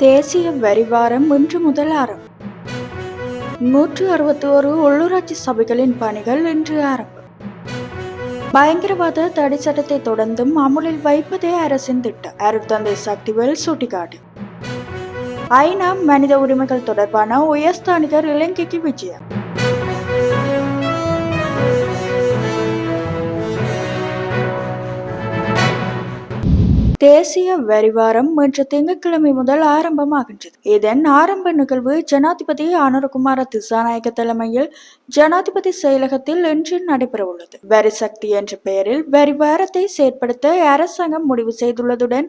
தேசிய வரி வாரம் இன்று முதல் ஆரம்பம். நூற்று அறுபத்தி ஒரு உள்ளூராட்சி சபைகளின் பணிகள் இன்று ஆரம்பம். பயங்கரவாத தடை சட்டத்தை தொடர்ந்தும் அமுலில் வைப்பதே அரசின் திட்டம். அருட்தந்தை சக்திவேல் சுட்டிக்காட்டு. ஐநா மனித உரிமைகள் தொடர்பான உயர்ஸ்தானிகர் இலங்கைக்கு விஜயம். தேசிய வரிவாரம் இன்று திங்கட்கிழமை முதல் ஆரம்பமாகின்றது. இதன் ஆரம்ப நிகழ்வு ஜனாதிபதி அனுரகுமார திசாநாயக்க தலைமையில் ஜனாதிபதி செயலகத்தில் இன்று நடைபெறவுள்ளது. வரி சக்தி என்ற பெயரில் வரிவாரத்தை செயற்படுத்த அரசாங்கம் முடிவு செய்துள்ளதுடன்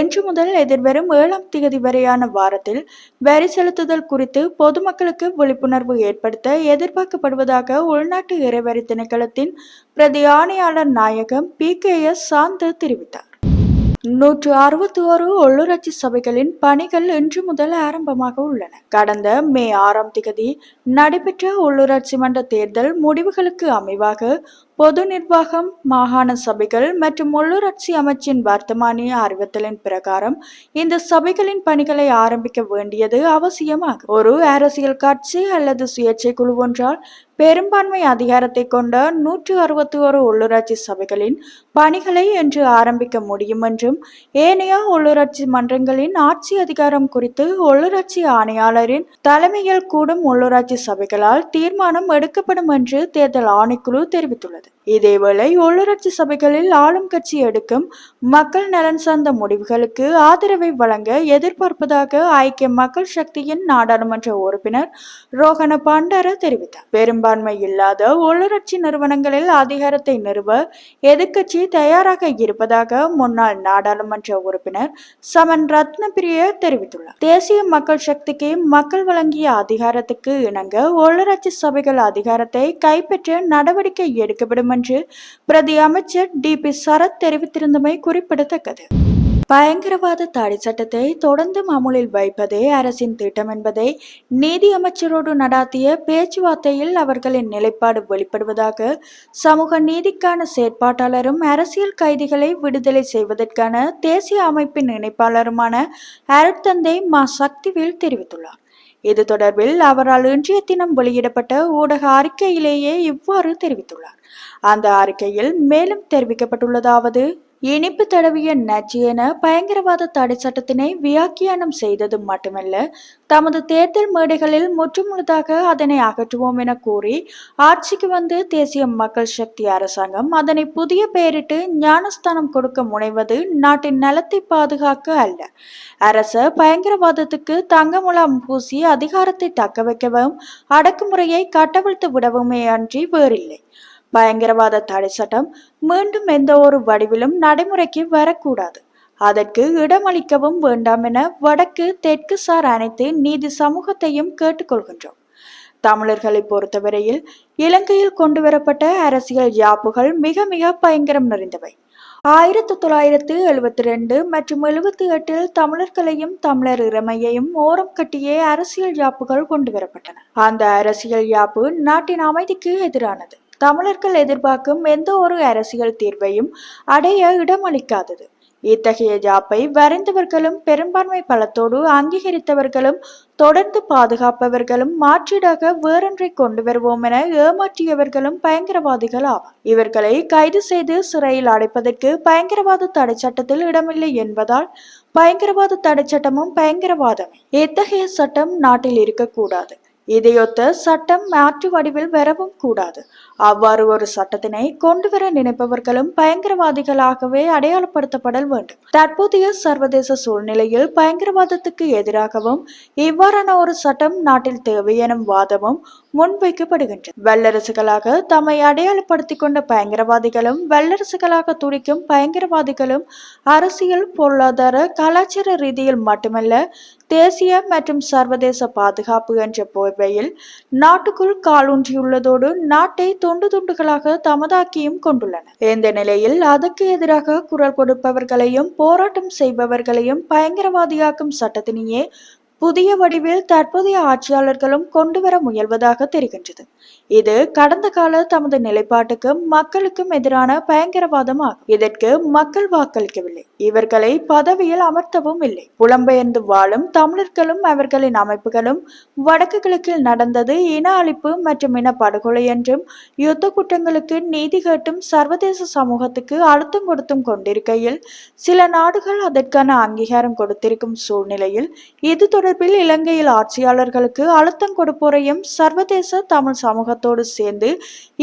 இன்று முதல் எதிர்வரும் ஏழாம் தேதி வரையான வாரத்தில் வரி செலுத்துதல் குறித்து பொதுமக்களுக்கு விழிப்புணர்வு ஏற்படுத்த எதிர்பார்க்கப்படுவதாக உள்நாட்டு இறைவரி திணைக்களத்தின் பிரதி ஆணையாளர் நாயகம் பி கே எஸ் சாந்து தெரிவித்தார். நூற்று அறுபத்தி ஓரு உள்ளூராட்சி சபைகளின் பணிகள் இன்று முதல் ஆரம்பமாக உள்ளன. கடந்த மே ஆறாம் திகதி நடைபெற்ற உள்ளூராட்சி மன்ற தேர்தல் முடிவுகளுக்கு அமைவாக பொது நிர்வாகம் மாகாண சபைகள் மற்றும் உள்ளூராட்சி அமைச்சின் வர்த்தமானிய அறிவித்தலின் பிரகாரம் இந்த சபைகளின் பணிகளை ஆரம்பிக்க வேண்டியது அவசியமாகும். ஒரு அரசியல் கட்சி அல்லது சுயேட்சை குழு ஒன்றால் பெரும்பான்மை அதிகாரத்தை கொண்ட நூற்று அறுபத்தி ஒரு உள்ளூராட்சி சபைகளின் பணிகளை என்று ஆரம்பிக்க முடியும் என்றும் ஏனைய உள்ளூராட்சி மன்றங்களின் ஆட்சி அதிகாரம் குறித்து உள்ளூராட்சி ஆணையாளரின் தலைமையில் கூடும் உள்ளூராட்சி சபைகளால் தீர்மானம் எடுக்கப்படும் என்று தேர்தல் ஆணைக்குழு தெரிவித்துள்ளது. இதேவேளை உள்ளூராட்சி சபைகளில் ஆளும் கட்சி எடுக்கும் மக்கள் நலன் சார்ந்த முடிவுகளுக்கு ஆதரவை வழங்க எதிர்பார்ப்பதாக ஐக்கிய மக்கள் சக்தியின் நாடாளுமன்ற உறுப்பினர் ரோகண பண்டார தெரிவித்தார். பெரும்பான்மை இல்லாத உள்ளூராட்சி நிறுவனங்களில் அதிகாரத்தை நிறுவ எதிர்க்கட்சி தயாராக இருப்பதாக முன்னாள் நாடாளுமன்ற உறுப்பினர் சமன் ரத்னபிரிய தெரிவித்துள்ளார். தேசிய மக்கள் சக்திக்கு மக்கள் வழங்கிய அதிகாரத்துக்கு இணங்க உள்ளூராட்சி சபைகள் அதிகாரத்தை கைப்பற்ற நடவடிக்கை எடுக்கப்படும் செயல்படும் என்று பிரதி அமைச்சர் டி பி சரத் தெரிவித்திருந்தமை குறிப்பிடத்தக்கது. பயங்கரவாத தாடி சட்டத்தை தொடர்ந்து அமுலில் வைப்பதே அரசின் திட்டம் என்பதை நீதி அமைச்சரோடு நடாத்திய பேச்சுவார்த்தையில் அவர்களின் நிலைப்பாடு வெளிப்படுவதாக சமூக நீதிக்கான செயற்பாட்டாளரும் அரசியல் கைதிகளை விடுதலை செய்வதற்கான தேசிய அமைப்பின் இணைப்பாளருமான அருட்தந்தை மா சக்திவேல் தெரிவித்துள்ளார். இது தொடர்பில் அவரால் இன்றைய தினம் வெளியிடப்பட்ட ஊடக அறிக்கையிலேயே இவ்வாறு தெரிவித்துள்ளார். அந்த அறிக்கையில் மேலும் தெரிவிக்கப்பட்டுள்ளதாவது இனிப்பு தடவிய நச்சு என பயங்கரவாத தடை சட்டத்தினை வியாக்கியானம் செய்தது மட்டுமல்ல தமது தேர்தல் மேடைகளில் முற்றுமுழுதாக அதனை அகற்றுவோம் என கூறி ஆட்சிக்கு வந்து தேசிய மக்கள் சக்தி அரசாங்கம் அதனை புதிய பெயரிட்டு ஞானஸ்தானம் கொடுக்க முனைவது நாட்டின் நலத்தை பாதுகாக்க அல்ல. அரச பயங்கரவாதத்துக்கு தங்கமுலாம் பூசி அதிகாரத்தை தக்க வைக்கவும் அடக்குமுறையை கட்டவிழ்த்து விடவுமே அன்றி வேறில்லை. பயங்கரவாத தடை சட்டம் மீண்டும் எந்த ஒரு வடிவிலும் நடைமுறைக்கு வரக்கூடாது. அதற்கு இடமளிக்கவும் வேண்டாம் என வடக்கு தெற்கு சார் அனைத்து நீதி சமூகத்தையும் கேட்டுக்கொள்கின்றோம். தமிழர்களை பொறுத்தவரையில் இலங்கையில் கொண்டு வரப்பட்ட அரசியல் யாப்புகள் மிக மிக பயங்கரம் நிறைந்தவை. ஆயிரத்தி தொள்ளாயிரத்து எழுபத்தி ரெண்டு மற்றும் எழுபத்தி எட்டில் தமிழர்களையும் தமிழர் இறமையையும் ஓரம் கட்டியே அரசியல் யாப்புகள் கொண்டு வரப்பட்டன அந்த அரசியல் யாப்பு நாட்டின் அமைதிக்கு எதிரானது. தமிழர்கள் எதிர்பார்க்கும் எந்த ஒரு அரசியல் தீர்வையும் அடைய இடமளிக்காதது. இத்தகைய ஜாப்பை வரைந்தவர்களும் பெரும்பான்மை பலத்தோடு அங்கீகரித்தவர்களும் தொடர்ந்து பாதுகாப்பவர்களும் மாற்றீடாக வேறொன்றை கொண்டு வருவோம் என ஏமாற்றியவர்களும் பயங்கரவாதிகள் ஆவார். இவர்களை கைது செய்து சிறையில் அடைப்பதற்கு பயங்கரவாத தடை சட்டத்தில் இடமில்லை என்பதால் பயங்கரவாத தடை சட்டமும் பயங்கரவாதமே. இத்தகைய சட்டம் நாட்டில் இருக்கக்கூடாது. இதையொத்த சட்டம் மாற்று வடிவில் வரவும் கூடாது. அவ்வாறு ஒரு சட்டத்தினை கொண்டு வர நினைப்பவர்களும் பயங்கரவாதிகளாகவே அடையாளப்படுத்தப்படல் வேண்டும். தற்போதைய சர்வதேச சூழ்நிலையில் பயங்கரவாதத்துக்கு எதிராகவும் இவ்வாறான ஒரு சட்டம் நாட்டில் தேவை எனும் வாதமும் முன்வைக்கப்படுகின்றது. வல்லரசுகளாக தம்மை அடையாளப்படுத்திக் கொண்ட பயங்கரவாதிகளும் வல்லரசுகளாக துடிக்கும் பயங்கரவாதிகளும் அரசியல் பொருளாதார கலாச்சார ரீதியில் மட்டுமல்ல தேசிய மற்றும் சர்வதேச பாதுகாப்பு என்ற போர்வையில் நாட்டுக்குள் காலூன்றியுள்ளதோடு நாட்டை துண்டு துண்டுகளாக தமதாக்கியும் கொண்டுள்ளன இந்த நிலையில் அதற்கு எதிராக குரல் கொடுப்பவர்களையும் போராட்டம் செய்பவர்களையும் பயங்கரவாதியாக்கும் சட்டத்தினையே புதிய வடிவில் தற்போதைய ஆட்சியாளர்களும் கொண்டுவர முயல்வதாக தெரிகின்றது. இது கடந்த கால தமது நிலைப்பாட்டுக்கும் மக்களுக்கும் எதிரான பயங்கரவாதமாகும் இதற்கு மக்கள் வாக்களிக்கவில்லை. இவர்களை பதவியில் அமர்த்தவும் இல்லை. புலம்பெயர்ந்து வாழும் தமிழர்களும் அவர்களின் அமைப்புகளும் வடக்கு கிழக்கில் நடந்தது இன அழிப்பு மற்றும் இன படுகொலை என்றும் யுத்த குற்றங்களுக்கு நீதி கேட்டும் சர்வதேச சமூகத்துக்கு அழுத்தம் கொடுத்தும் கொண்டிருக்கையில் சில நாடுகள் அதற்கான அங்கீகாரம் கொடுத்திருக்கும் சூழ்நிலையில் இது தொடர்பில் இலங்கையில் ஆட்சியாளர்களுக்கு அழுத்தம் கொடுப்போரையும் சர்வதேச தமிழ் சமூகத்தோடு சேர்ந்து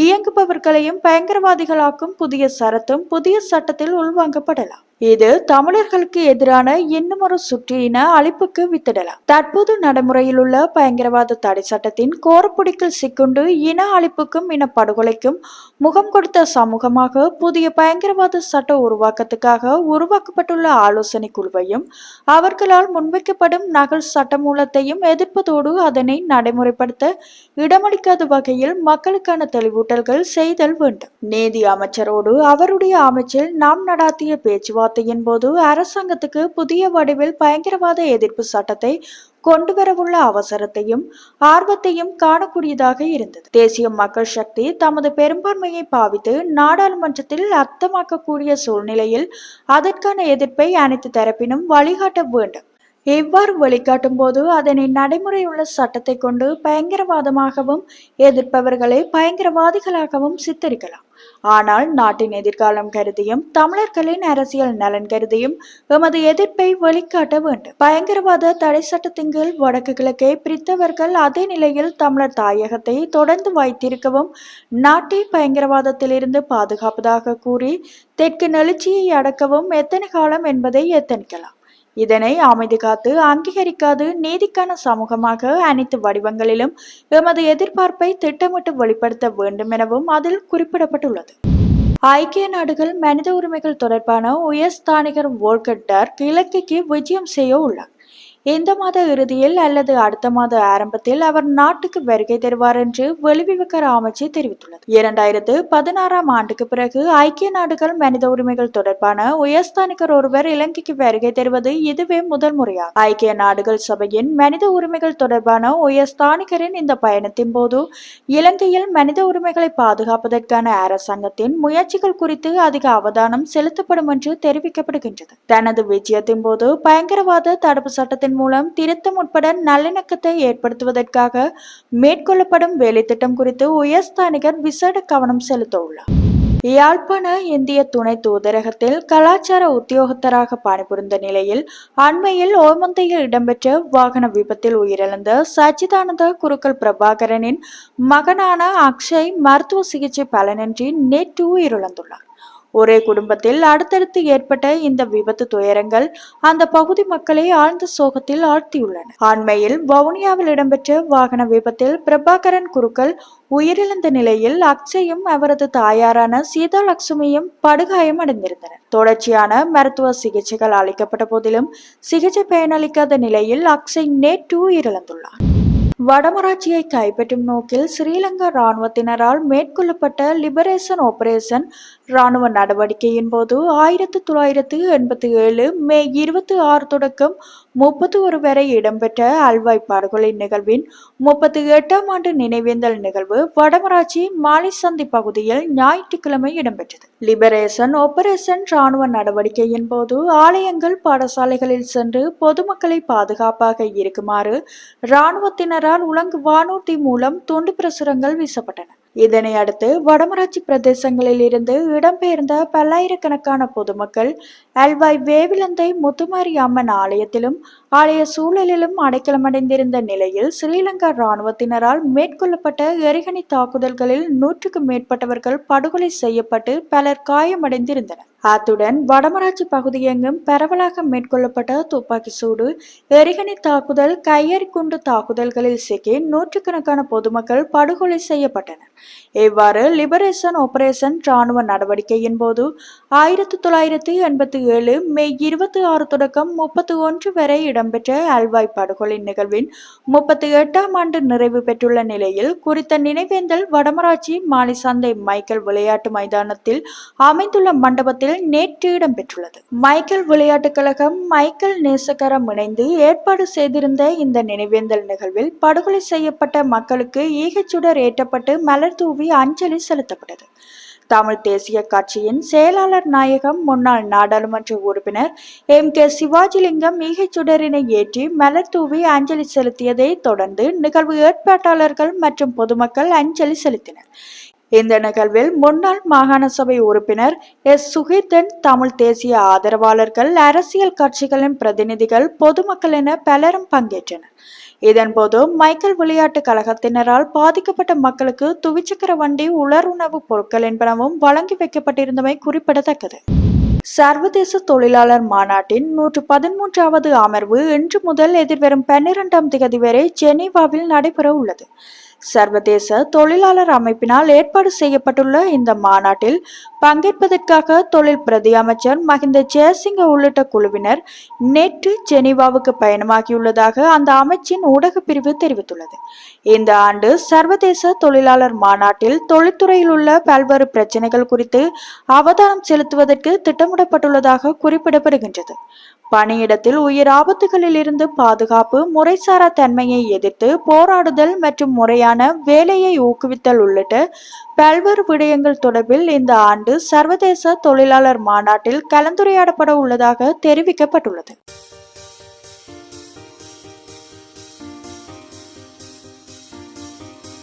இயங்குபவர்களையும் பயங்கரவாதிகளாக்கும் புதிய சரத்தும் புதிய சட்டத்தில் உள்வாங்கப்படலாம். இது தமிழர்களுக்கு எதிரான இன்னுமொரு சுற்றின அழிப்புக்கு வித்திடலாம். தற்போது நடைமுறையில் உள்ள பயங்கரவாத தடை சட்டத்தின் கோரப்புடிக்கில் சிக்குண்டு இன அழிப்புக்கும் இன படுகொலைக்கும் முகம் கொடுத்த சமூகமாக புதிய பயங்கரவாத சட்ட உருவாக்கத்துக்காக உருவாக்கப்பட்டுள்ள ஆலோசனை குழுவையும் அவர்களால் முன்வைக்கப்படும் நகல் சட்டமூலத்தையும் எதிர்ப்பதோடு அதனை நடைமுறைப்படுத்த இடமளிக்காத வகையில் மக்களுக்கான தெளிவூட்டல்கள் செய்தல் வேண்டும். நீதி அமைச்சரோடு அவருடைய அமைச்சில் நாம் நடாத்திய பேச்சுவார்த்தையின் போது அரசாங்கத்துக்கு புதிய வடிவில் பயங்கரவாத எதிர்ப்பு சட்டத்தை கொண்டுவரவுள்ள அவசரத்தையும் ஆர்வத்தையும் காணக்கூடியதாக இருந்தது. தேசிய மக்கள் சக்தி தமது பெரும்பான்மையை பாவித்து நாடாளுமன்றத்தில் அர்த்தமாக்கக்கூடிய சூழ்நிலையில் அதற்கான எதிர்ப்பை அனைத்து தரப்பினும் வழிகாட்ட வேண்டும். இவ்வாறு வழிகாட்டும் போது அதனை நடைமுறையுள்ள சட்டத்தை கொண்டு பயங்கரவாதமாகவும் எதிர்ப்பவர்களை பயங்கரவாதிகளாகவும் சித்தரிக்கலாம். ஆனால் நாட்டின் எதிர்காலம் கருதியும் தமிழர்களின் அரசியல் நலன் கருதியும் எமது எதிர்ப்பை வெளிக்காட்ட வேண்டும். பயங்கரவாத தடை சட்டத்தின் கீழ் வடக்கு கிழக்கை பிரித்தவர்கள் அதே நிலையில் தமிழர் தாயகத்தை தொடர்ந்து வைத்திருக்கவும் நாட்டை பயங்கரவாதத்திலிருந்து பாதுகாப்பதாக கூறி தெற்கு நெழுச்சியை அடக்கவும் எத்தனை காலம் என்பதை எத்தனிக்கலாம். இதனை அமைதி காத்து அங்கீகரிக்காது நீதிக்கான சமூகமாக அனைத்து வடிவங்களிலும் எமது எதிர்பார்ப்பை திட்டமிட்டு வெளிப்படுத்த வேண்டும் எனவும் அதில் குறிப்பிடப்பட்டுள்ளது. ஐக்கிய நாடுகள் மனித உரிமைகள் தொடர்பான உயர்ஸ்தானிகர் வோல்கர் டார்க் இலக்கைக்கு விஜயம் செய்ய உள்ளார். இந்த மாத இறுதியில் அல்லது அடுத்த மாத ஆரம்பத்தில் அவர் நாட்டுக்கு வருகை தருவார் என்று வெளிவிவகார அமைச்சு தெரிவித்துள்ளது. இரண்டாயிரத்து பதினாறாம் ஆண்டுக்கு பிறகு ஐக்கிய நாடுகள் மனித உரிமைகள் தொடர்பான உயர்ஸ்தானிகர் ஒருவர் இலங்கைக்கு வருகை தருவது இதுவே முதல் முறையாகும். ஐக்கிய நாடுகள் சபையின் மனித உரிமைகள் தொடர்பான உயர்ஸ்தானிகரின் இந்த பயணத்தின் போது இலங்கையில் மனித உரிமைகளை பாதுகாப்பதற்கான அரசாங்கத்தின் முயற்சிகள் குறித்து அதிக அவதானம் செலுத்தப்படும் என்று தெரிவிக்கப்படுகின்றது. தனது விஜயத்தின் போது பயங்கரவாத தடுப்பு சட்டத்தின் மூலம் திருத்தம் உட்பட நல்லிணக்கத்தை ஏற்படுத்துவதற்காக மேற்கொள்ளப்படும் வேலைத்திட்டம் குறித்து உயர்ஸ்தானிகர் விசேட கவனம் செலுத்த உள்ளார் யாழ்ப்பாண இந்திய துணை தூதரகத்தில் கலாச்சார உத்தியோகத்தராக பணிபுரிந்த நிலையில் அண்மையில் ஓமந்தையில் இடம்பெற்ற வாகன விபத்தில் உயிரிழந்த சச்சிதானந்த குருக்கள் பிரபாகரனின் மகனான அக்ஷய் மருத்துவ சிகிச்சை பலனின்றி நேற்று உயிரிழந்துள்ளார். ஒரே குடும்பத்தில் அடுத்தடுத்து ஏற்பட்ட இந்த விபத்து துயரங்கள் அந்த பகுதி மக்களை ஆழ்ந்த சோகத்தில் ஆழ்த்தியுள்ளன. அண்மையில் வவுனியாவில் இடம்பெற்ற வாகன விபத்தில் பிரபாகரன் குருக்கள் உயிரிழந்த நிலையில் அக்ஷயும் அவரது தாயாரான சீதா லட்சுமியும் படுகாயம் அடைந்திருந்தனர். தொடர்ச்சியான மருத்துவ சிகிச்சைகள் அளிக்கப்பட்ட போதிலும் சிகிச்சை பயனளிக்காத நிலையில் அக்ஷய் நேற்று உயிரிழந்துள்ளார். வடமராட்சியை கைப்பற்றும் நோக்கில் ஸ்ரீலங்கா இராணுவத்தினரால் மேற்கொள்ளப்பட்ட லிபரேஷன் ஆபரேஷன் இராணுவ நடவடிக்கையின் போது ஆயிரத்தி தொள்ளாயிரத்து எண்பத்தி ஏழு மே இருபத்தி ஆறு தொடக்கம் முப்பத்தி ஒரு வரை இடம்பெற்ற அல்வாய் படுகொலை நிகழ்வின் முப்பத்தி எட்டாம் ஆண்டு நினைவேந்தல் நிகழ்வு வடமராட்சி மாலிசந்தி பகுதியில் ஞாயிற்றுக்கிழமை இடம்பெற்றது. லிபரேஷன் ஆபரேஷன் இராணுவ நடவடிக்கையின் போது ஆலயங்கள் பாடசாலைகளில் சென்று பொதுமக்களை பாதுகாப்பாக இருக்குமாறு இராணுவத்தினரால் உலங்கு வானூர்தி மூலம் துண்டு பிரசுரங்கள் வீசப்பட்டன. இதனை அடுத்து வடமராட்சி பிரதேசங்களில் இருந்து இடம்பெயர்ந்த பல்லாயிரக்கணக்கான பொதுமக்கள் அல்வாய் வேவிலந்தை முத்துமாரி அம்மன் ஆலயத்திலும் ஆலய சூழலிலும் அடைக்கலமடைந்திருந்த நிலையில் ஸ்ரீலங்கா இராணுவத்தினரால் மேற்கொள்ளப்பட்ட எரிகணி தாக்குதல்களில் நூற்றுக்கும் மேற்பட்டவர்கள் படுகொலை செய்யப்பட்டு பலர் காயமடைந்திருந்தனர். அத்துடன் வடமராட்சி பகுதியெங்கும் பரவலாக மேற்கொள்ளப்பட்ட துப்பாக்கி சூடு எரிகணி தாக்குதல் கையெறி குண்டு தாக்குதல்களில் சிக்கி நூற்றுக்கணக்கான பொதுமக்கள் படுகொலை செய்யப்பட்டனர். இவ்வாறு லிபரேஷன் ஆபரேஷன் ராணுவ நடவடிக்கையின் போது ஆயிரத்தி தொள்ளாயிரத்தி எண்பத்தி ஏழு மே இருபத்தி ஆறு தொடக்கம் முப்பத்தி ஒன்று வரை இடம்பெற்ற அல்வாய் படுகொலை நிகழ்வின் முப்பத்தி எட்டாம் ஆண்டு நிறைவு பெற்றுள்ள நிலையில் குறித்த நினைவேந்தல் வடமராட்சி மாலிசந்தை மைக்கேல் விளையாட்டு மைதானத்தில் அமைந்துள்ள மண்டபத்தில் நேற்று இடம்பெற்றுள்ளது. மைக்கேல் விளையாட்டுக் கழகம் மைக்கேல் நேசகரம் இணைந்து ஏற்பாடு செய்திருந்த இந்த நினைவேந்தல் நிகழ்வில் படுகொலை செய்யப்பட்ட மக்களுக்கு ஈகச்சுடர் ஏற்றப்பட்டு மலர் தூவி அஞ்சலி செலுத்தப்பட்டது. தமிழ் தேசிய கட்சியின் செயலாளர் நாயகம் முன்னாள் நாடாளுமன்ற உறுப்பினர் எம். கே. சிவாஜிலிங்கம் ஈகைச்சுடரினை ஏற்றி மலர் தூவி அஞ்சலி செலுத்தியதை தொடர்ந்து நிகழ்வு ஏற்பாட்டாளர்கள் மற்றும் பொதுமக்கள் அஞ்சலி செலுத்தினர். இந்த நிகழ்வில் முன்னாள் மாகாண சபை உறுப்பினர் எஸ். சுகீர்தன் தமிழ் தேசிய ஆதரவாளர்கள் அரசியல் கட்சிகளின் பிரதிநிதிகள் பொதுமக்கள் என பலரும் பங்கேற்றனர். இதன்போது மைக்கேல் விளையாட்டு கழகத்தினரால் பாதிக்கப்பட்ட மக்களுக்கு துவிச்சக்கர வண்டி உலர் உணவுப் பொருட்கள் என்பனவும் வழங்கி வைக்கப்பட்டிருந்தமை குறிப்பிடத்தக்கது. சர்வதேச தொழிலாளர் மாநாட்டின் நூற்று பதிமூன்றாவது அமர்வு இன்று முதல் எதிர்வரும் பன்னிரெண்டாம் திகதி வரை ஜெனீவாவில் நடைபெற உள்ளது சர்வதேச தொழிலாளர் அமைப்பினால் ஏற்பாடு செய்யப்பட்டுள்ள இந்த மாநாட்டில் பங்கேற்பதற்காக தொழில் பிரதி அமைச்சர் மஹிந்த ஜெயசிங்க உள்ளிட்ட குழுவினர் நேற்று ஜெனீவாவுக்கு பயணமாகியுள்ளதாக அந்த அமைச்சின் ஊடக பிரிவு தெரிவித்துள்ளது. இந்த ஆண்டு சர்வதேச தொழிலாளர் மாநாட்டில் தொழில்துறையில் உள்ள பல்வேறு பிரச்சனைகள் குறித்து அவதானம் செலுத்துவதற்கு திட்டமிடப்பட்டுள்ளதாக குறிப்பிடப்படுகின்றது. பணியிடத்தில் உயிர் ஆபத்துகளில் இருந்து பாதுகாப்பு முறைசாரா தன்மையை எதிர்த்து போராடுதல் மற்றும் முறையான வேலையை ஊக்குவித்தல் உள்ளிட்ட பல்வேறு விடயங்கள் தொடர்பில் இந்த ஆண்டு சர்வதேச தொழிலாளர் மாநாட்டில் கலந்துரையாடப்பட உள்ளதாக தெரிவிக்கப்பட்டுள்ளது.